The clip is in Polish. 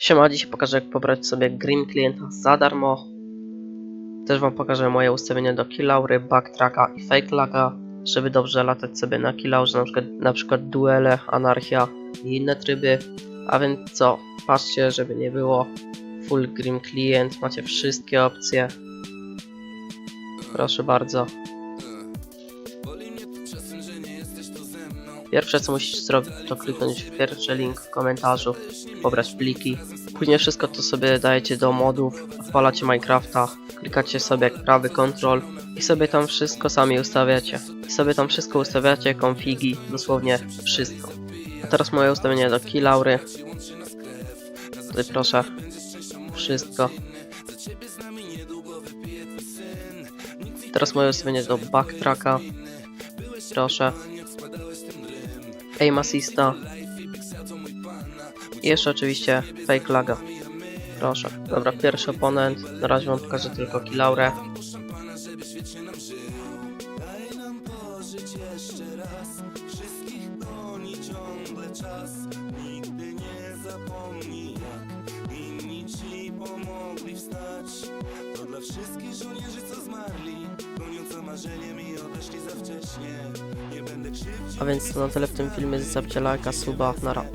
Siema, dzisiaj pokażę jak pobrać sobie Grim klienta za darmo. Też wam pokażę moje ustawienia do Kilaury, Backtracka i Fake Laga, żeby dobrze latać sobie na Kilaurze, na przykład, na przykład duele, anarchia i inne tryby. A więc co, patrzcie, żeby nie było full Grim klient, macie wszystkie opcje. Proszę bardzo. Pierwsze co musicie zrobić to kliknąć w pierwszy link w komentarzu, pobrać pliki. Później wszystko to sobie dajecie do modów, odpalacie Minecrafta, klikacie sobie prawy control i sobie tam wszystko sami ustawiacie. I sobie tam wszystko ustawiacie, konfigi, dosłownie wszystko. A teraz moje ustawienie do Kilaury. Tutaj proszę, wszystko. Teraz moje ustawienie do Backtracka. Proszę. Aim Assista i jeszcze oczywiście Fake Laga. Proszę. Dobra, pierwszy oponent. Na razie wam pokażę tylko Kilaurę. Wszystkich żołnierzy, co zmarli Goniąc marzeniem i odeszli za wcześnie A więc to na tyle w tym filmie. Zostawcie lajka, suba. Nara.